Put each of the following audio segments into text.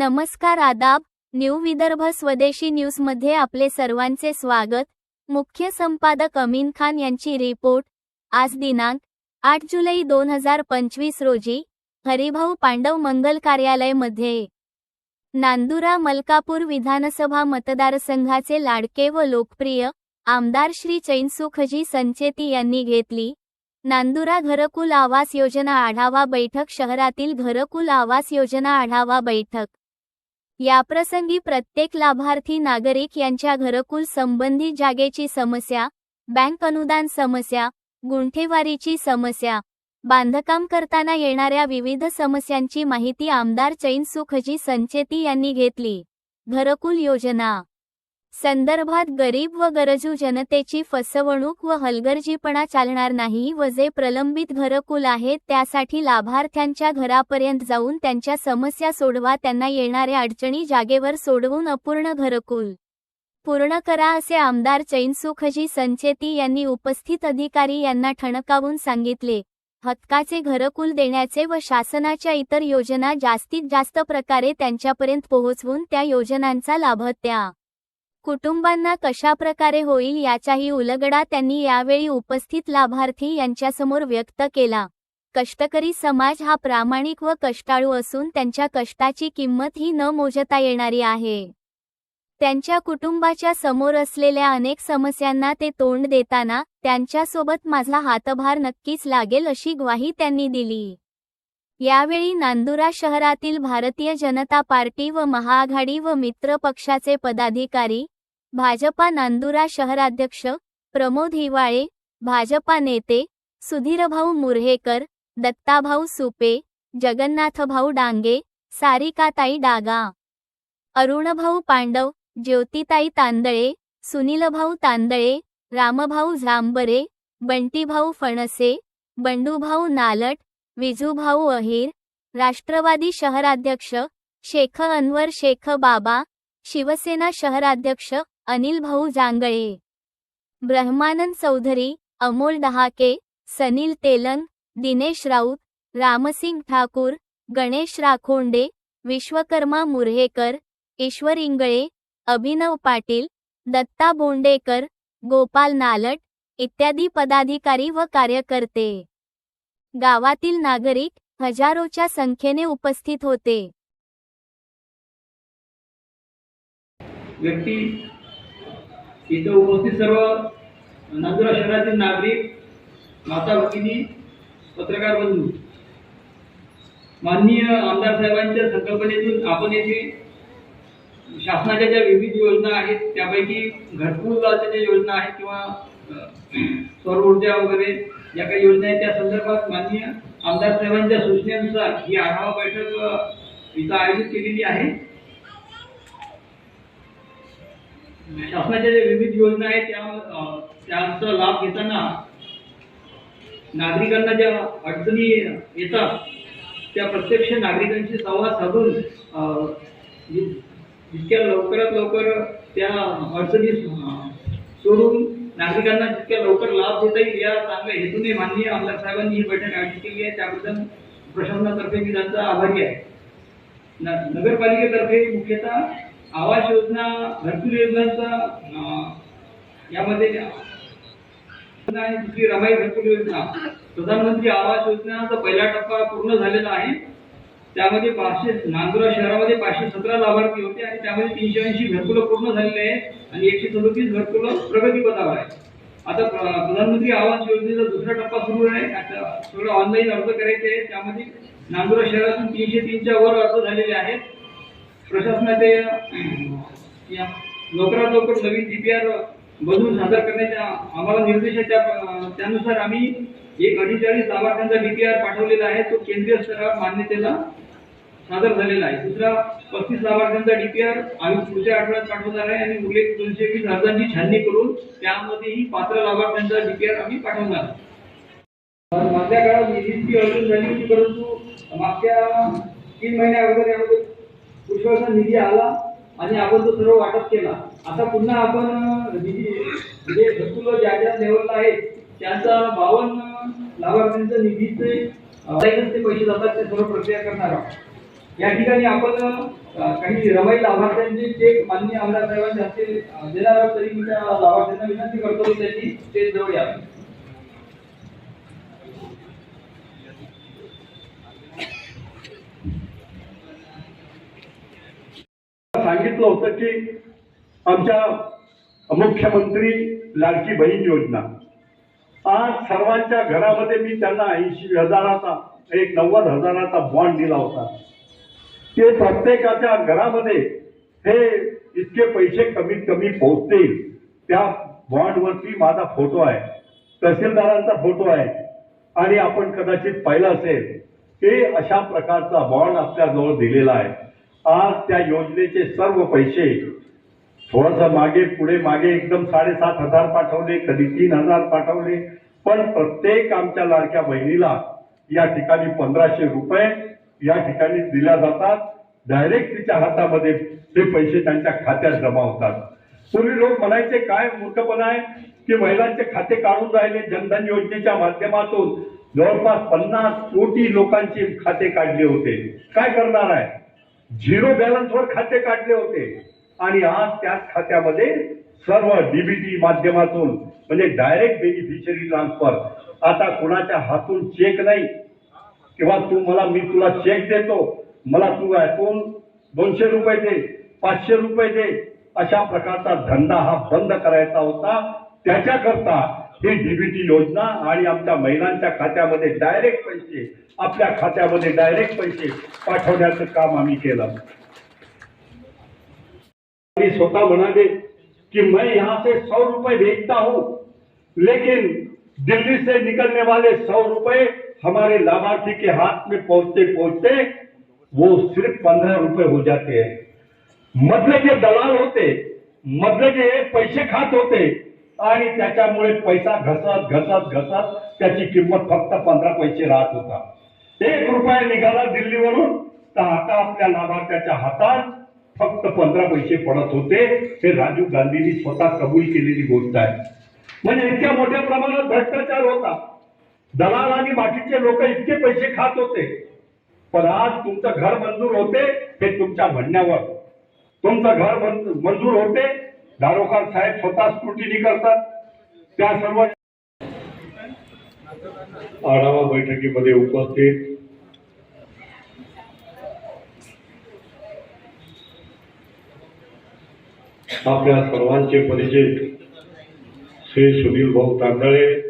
नमस्कार आदाब न्यू विदर्भ स्वदेशी न्यूजमध्ये आपले सर्वांचे स्वागत. मुख्य संपादक अमीन खान यांची रिपोर्ट. आज दिनांक आठ जुलै दोन हजार पंचवीस रोजी हरिभाऊ पांडव मंगल कार्यालयमध्ये. नांदुरा मलकापूर विधानसभा मतदारसंघाचे लाडके व लोकप्रिय आमदार श्री चैनसुखजी संचेती यांनी घेतली. नांदुरा घरकुल आवास योजना आढावा बैठक शहरातील घरकुल आवास योजना आढावा बैठक. याप्रसंगी प्रत्येक लाभार्थी नागरिक यांच्या घरकुल संबंधी जागेची समस्या बँक अनुदान समस्या गुंठेवारीची समस्या बांधकाम करताना येणाऱ्या विविध समस्यांची माहिती आमदार चैनसुखजी संचेती यांनी घेतली. घरकुल योजना संदर्भात गरीब व गरजू जनतेची फसवणूक व हलगर्जीपणा चालणार नाही व जे प्रलंबित घरकुल आहेत त्यासाठी लाभार्थ्यांच्या घरापर्यंत जाऊन त्यांच्या समस्या सोडवा त्यांना येणाऱ्या अडचणी जागेवर सोडवून अपूर्ण घरकुल पूर्ण करा असे आमदार चैनसुखजी संचेती यांनी उपस्थित अधिकारी यांना ठणकावून सांगितले. हक्काचे घरकुल देण्याचे व शासनाच्या इतर योजना जास्तीत जास्त प्रकारे त्यांच्यापर्यंत पोहोचवून त्या योजनांचा लाभ त्या कुटुंबांना कशा प्रकारे होईल याचाही उलगडा त्यांनी यावेळी उपस्थित लाभार्थी यांच्यासमोर व्यक्त केला. कष्टकरी समाज हा प्रामाणिक व कष्टाळू असून त्यांच्या कष्टाची किंमत ही न मोजता येणारी आहे. त्यांच्या कुटुंबाच्या समोर असलेल्या अनेक समस्यांना ते तोंड देताना त्यांच्यासोबत माझा हातभार नक्कीच लागेल अशी ग्वाही त्यांनी दिली. यावेळी नांदुरा शहरातील भारतीय जनता पार्टी व महाआघाडी व मित्र पक्षाचे पदाधिकारी भाजपा नांदुरा शहराध्यक्ष प्रमोद हिवाळे भाजपा नेते सुधीरभाऊ मुर्हेकर दत्ताभाऊ सुपे जगन्नाथभाऊ डांगे सारिकाताई डागा अरुणभाऊ पांडव ज्योतिताई तांदळे सुनीलभाऊ तांदळे रामभाऊ झांबरे बंटीभाऊ फणसे बंडूभाऊ नालट विजूभाऊ अहिर राष्ट्रवादी शहराध्यक्ष शेख अनवर शेख बाबा शिवसेना शहराध्यक्ष अनिल भाऊ जांगळे. ब्रह्मानंद चौधरी अमोल डहाके सनील तेलंग दिनेश राऊत रामसिंग ठाकूर गणेश राखोंडे विश्वकर्मा मुर्हेकर ईश्वर इंगळे अभिनव पाटील दत्ता बोंडेकर गोपाल नालट इत्यादी पदाधिकारी व कार्यकर्ते. गावातील नागरिक हजारोच्या संख्येने उपस्थित होते. व्यक्ती इथं उपस्थित सर्व नांदुरा शहरातील नागरिक माता भगिनी पत्रकार बंधू माननीय आमदार साहेबांच्या संकल्पनेतून आपण येथे शासनाच्या ज्या विविध योजना आहेत त्यापैकी घरकुलाच्या ज्या योजना आहेत किंवा सौर ऊर्जा वगैरे ज्या काही योजना आहेत त्या संदर्भात माननीय आमदार साहेबांच्या सूचनेनुसार ही आढावा बैठक इथं आयोजित केलेली आहे. शासनाच्या ज्या विविध योजना आहेत त्या त्यांचा लाभ घेताना नागरिकांना ज्या अडचणी येतात त्या प्रत्यक्ष नागरिकांशी संवाद साधून जितक्या लवकरात लवकर त्या अडचणी सोडून नागरिकांना जितक्या लवकर लाभ देता येईल या चांगल्या हेतूने माननीय आमदार साहेबांनी ही बैठक आयोजित केली आहे. त्याबद्दल प्रशासनातर्फे मी त्यांचा आभारी आहे. नगरपालिकेतर्फे मुख्यतः आवास योजना घरकुल योजनांचा यामध्ये आणि दुसरी रमाई घरकुल योजना. प्रधानमंत्री आवास योजनाचा पहिला टप्पा पूर्ण झालेला आहे. त्यामध्ये पाचशे नांदुरा शहरामध्ये पाचशे सतरा लाभार्थी होते आणि त्यामध्ये तीनशे ऐंशी घरकुलं पूर्ण झालेले आहेत आणि एकशे सदोतीस घरकुलं प्रगतीपथावर आहे आता प्र- प्रधानमंत्री आवास योजनेचा दुसरा टप्पा सुरू आहे. आता सगळं ऑनलाईन अर्ज करायचे आहे. त्यामध्ये नांदुरा शहरातून तीनशे तीनच्या वर अर्ज झालेले आहेत. प्रशासनाचे या लवकरात लवकर नवीन डीपीआर बनवून सादर करण्याच्या आम्हाला निर्देश त्या त्यानुसार आम्ही एक अठ्ठेचाळीस लाभार्थ्यांचा डीपीआर पाठवलेला आहे तो केंद्रीय स्तरावर मान्यतेला सादर झालेला आहे दुसरा पस्तीस लाभार्थ्यांचा डीपीआर आम्ही पुढच्या आठवड्यात पाठवणार आहे आणि उर्वरित दोनशे वीस अर्जांची छाननी करून त्यामध्येही पात्र लाभार्थ्यांचा डीपीआर आम्ही पाठवणार आहे. मागच्या काळात निधीची अडचण झाली होती परंतु मागच्या तीन महिन्या अगोदर यामध्ये निधी आला आणि आपण तो सर्व वाटप केला. आता पुन्हा आपण निधी म्हणजे घरकुल ज्या ज्या लेवलला आहेत त्यांचा बावन्न लाभार्थ्यांच्या निधीचे ते पैसे जातात ते सर्व प्रक्रिया करणार आहोत. या ठिकाणी आपण काही रमाई लाभार्थ्यांचे चेक माननीय आमदार साहेबांच्या हस्ते देणार आहोत. तरी मी त्या लाभार्थ्यांना विनंती करतो की त्यांनी स्टेज जवळ यावे सांगितलं होतं की आमच्या मुख्यमंत्री लाडकी बहीण योजना. आज सर्वांच्या घरामध्ये मी त्यांना ऐंशी हजाराचा एक नव्वद हजाराचा बॉन्ड दिला होता. ते प्रत्येकाच्या घरामध्ये हे इतके पैसे कमीत कमी पोहोचतील. त्या बॉन्डवरती माझा फोटो आहे. तहसीलदारांचा फोटो आहे. आणि आपण कदाचित पाहिलं असेल की अशा प्रकारचा बॉन्ड आपल्याजवळ दिलेला आहे. आज त्या योजनेचे सर्व पैसे थोडस मागे पुढे मागे एकदम साडेसात हजार पाठवले कधी तीन हजार पाठवले. पण प्रत्येक आमच्या लाडक्या बहिणीला या ठिकाणी पंधराशे रुपये या ठिकाणी दिल्या जातात. डायरेक्ट तिच्या हातामध्ये ते पैसे त्यांच्या खात्यात जमा होतात. पूर्वी लोक म्हणायचे काय मूर्खपणा आहे? की महिलांचे खाते काढून राहिले जनधन योजनेच्या माध्यमातून? जवळपास पन्नास कोटी लोकांचे खाते काढले होते. काय करणार आहे? झिरो बॅलन्सवर खाते काढले होते. आणि आज त्याच खात्यामध्ये सर्व डीबीटी माध्यमातून म्हणजे डायरेक्ट बेनिफिशरी ट्रान्सफर आता कुणाच्या हातून चेक नाही? किंवा तू मला मी तुला चेक देतो. मला तू ऐकून दोनशे रुपये दे पाचशे रुपये दे. अशा प्रकारचा धंदा हा बंद करायचा होता. त्याच्याकरता ही डीबीटी योजना आणि आमच्या महिलांच्या खात्यामध्ये डायरेक्ट पैसे, आपल्या खात्यामध्ये डायरेक्ट पैसे पाठवण्याचं काम आम्ही केलं. आणि स्वतः म्हणाले कि, मैं यहाँ से सौ रुपए भेजता हूँ, लेकिन दिल्ली से निकलने वाले सौ रुपए हमारे लाभार्थी के हाथ में पहुँचते पहुँचते वो सिर्फ़ पंद्रह रुपए हो जाते हैं। मतलब जे दलाल होते मतलब जे पैसे खात होते आणि त्याच्यामुळे पैसा घसत घसत घसत त्याची किंमत फक्त पंधरा पैसे राहत होता. एक रुपया निघाला दिल्लीवरून तर आता आपल्या लाभार्थ्याच्या हातात फक्त पंधरा पैसे पडत होते. हे राजीव गांधींनी स्वतः कबूल केलेली गोष्ट आहे. म्हणजे इतक्या मोठ्या प्रमाणात भ्रष्टाचार होता. दलाल आणि बाकीचे लोक इतके पैसे खात होते. पण आज तुमचं घर मंजूर होते हे तुमच्या म्हणण्यावर. तुमचं घर मंजूर होते दारोकार साहेब स्वतः स्क्रुटिनी करतात. त्या सर्व आढावा बैठकीमध्ये उपस्थित. आपल्या सर्वांचे परिचय श्री सुनील भाऊ तांदळे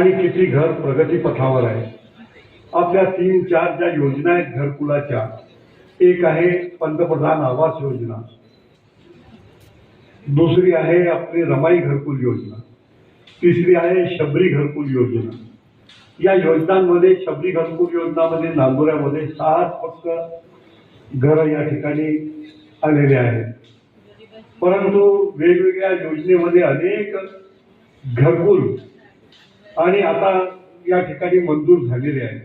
आणि किती घर प्रगतीपथावर आहे. आपल्या तीन चार ज्या योजना आहेत घरकुलाच्या एक आहे पंतप्रधान आवास योजना. दुसरी आहे आपली रमाई घरकुल योजना. तिसरी आहे शबरी घरकुल योजना. या योजनांमध्ये शबरी घरकुल योजनामध्ये नांदुऱ्यामध्ये सहाच फक्त घर या ठिकाणी आलेले आहेत. परंतु वेगवेगळ्या योजनेमध्ये अनेक घरकुल आणि आता या ठिकाणी मंजूर झालेले आहे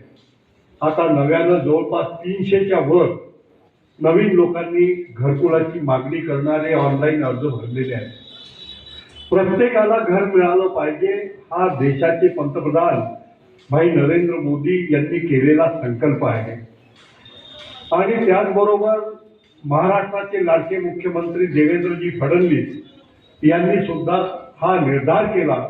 आता नव्यानं जवळपास तीनशेच्या वर नवीन लोकांनी घरकुलाची मागणी करणारे ऑनलाईन अर्ज भरलेले आहेत. प्रत्येकाला घर मिळालं पाहिजे हा देशाचे पंतप्रधान भाई नरेंद्र मोदी यांनी केलेला संकल्प आहे. आणि त्याचबरोबर महाराष्ट्राचे लाडके मुख्यमंत्री देवेंद्रजी फडणवीस यांनी सुद्धा हा निर्धार केला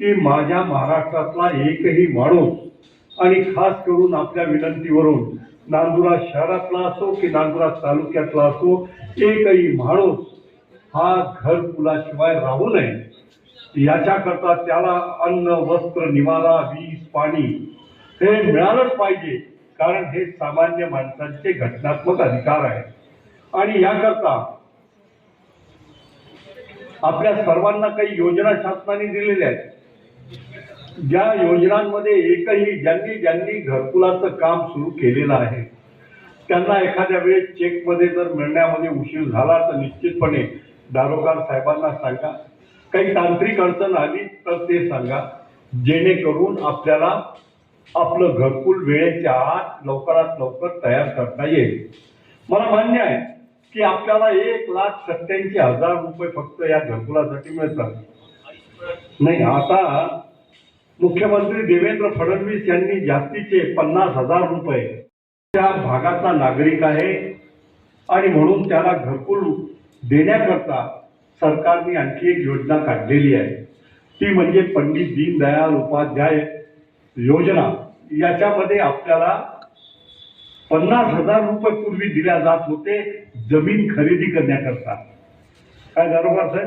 की माझ्या महाराष्ट्रातला एकही माणूस आणि खास करून आपल्या विनंतीवरून नांदुरा शहरातला असो की नांदुरा तालुक्यातला असो एकही माणूस हा घर पुलाशिवाय राहू नये. याच्याकरता त्याला अन्न वस्त्र निवारा वीज पाणी हे मिळालंच पाहिजे कारण हे सामान्य माणसांचे घटनात्मक अधिकार आहे आणि याकरता आपल्या सर्वांना काही योजना शासनाने दिलेल्या आहेत. ज्या योजनांमध्ये एकही ज्यांनी ज्यांनी घरकुलाचं काम सुरू केलेलं आहे त्यांना एखाद्या वेळेस चेकमध्ये जर मिळण्यामध्ये उशीर झाला तर निश्चितपणे दारोगार साहेबांना सांगा. काही तांत्रिक अडचण आली तर ते सांगा. जेणेकरून आपल्याला आपलं घरकुल वेळेच्या आत लवकरात लवकर तयार करता येईल. मला मान्य आहे की आपल्याला एक लाख सत्याऐंशी हजार रुपये फक्त या घरकुलासाठी मिळतात. नाही आता मुख्यमंत्री देवेंद्र फडणवीस यांनी जास्तीचे पन्नास हजार रुपये त्या भागाचा नागरिक आहे. आणि म्हणून त्याला घरकुल देण्याकरता सरकारने आणखी एक योजना काढलेली आहे. ती म्हणजे पंडित दीनदयाल उपाध्याय योजना. याच्यामध्ये आपल्याला पन्नास हजार रुपये पूर्वी दिल्या जात होते जमीन खरेदी करण्याकरता. काय बरोबर सर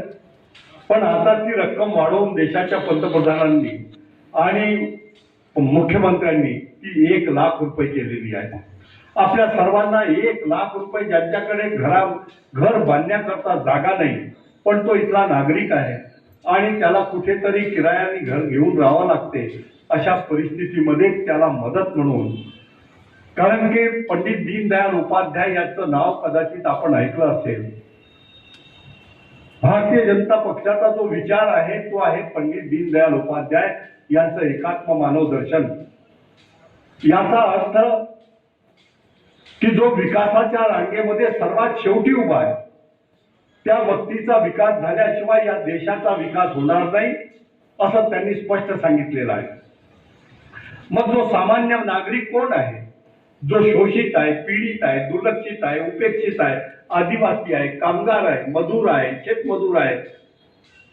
पण आता ती रक्कम वाढवून देशाच्या पंतप्रधानांनी आणि मुख्यमंत्र्यांनी ती एक लाख रुपये केलेली आहे. आपल्या सर्वांना एक लाख रुपये ज्यांच्याकडे घरा घर बांधण्याकरता जागा नाही पण तो इथला नागरिक आहे आणि त्याला कुठेतरी किरायाने घर घेऊन राहावं लागते अशा परिस्थितीमध्ये त्याला मदत म्हणून. कारण की पंडित दीनदयाल उपाध्याय यांचं नाव कदाचित आपण ऐकलं असेल. भारतीय जनता पक्षाचा जो विचार आहे तो आहे पंडित दीनदयाल उपाध्याय. यांचं एकात्म मानव दर्शन. याचा अर्थ की जो विकासाच्या रांगेमध्ये सर्वात शेवटी उभा आहे त्या व्यक्तीचा विकास झाल्याशिवाय या देशाचा विकास होणार नाही असं त्यांनी स्पष्ट सांगितलेलं आहे. मग जो सामान्य नागरिक कोण आहे? जो शोषित आहे पीडित आहे दुर्लक्षित आहे उपेक्षित आहे आदिवासी आहे कामगार आहे मजूर आहे शेतमजूर आहे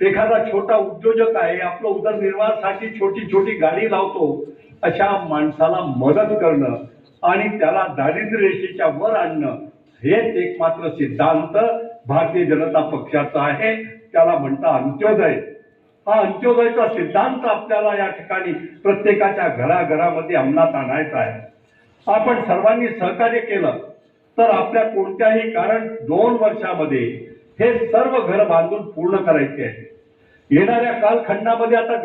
एखादा छोटा उद्योजक आहे आपलं उदरनिर्वाहासाठी छोटी छोटी गाडी लावतो अशा माणसाला मदत करणं आणि त्याला दारिद्र्य रेषेच्या वर आणणं हेच एकमात्र सिद्धांत भारतीय जनता पक्षाचा आहे. त्याला म्हणता अंत्योदय. हा अंत्योदयचा सिद्धांत आपल्याला या ठिकाणी प्रत्येकाच्या घराघरामध्ये अंमलात आणायचा आहे. आपण सर्वांनी सहकार्य केलं तर आपल्या कोणत्याही कारण दोन वर्षामध्ये हे सर्व घर बांधून पूर्ण करायचे आहे. येणाऱ्या कालखंडामध्ये आता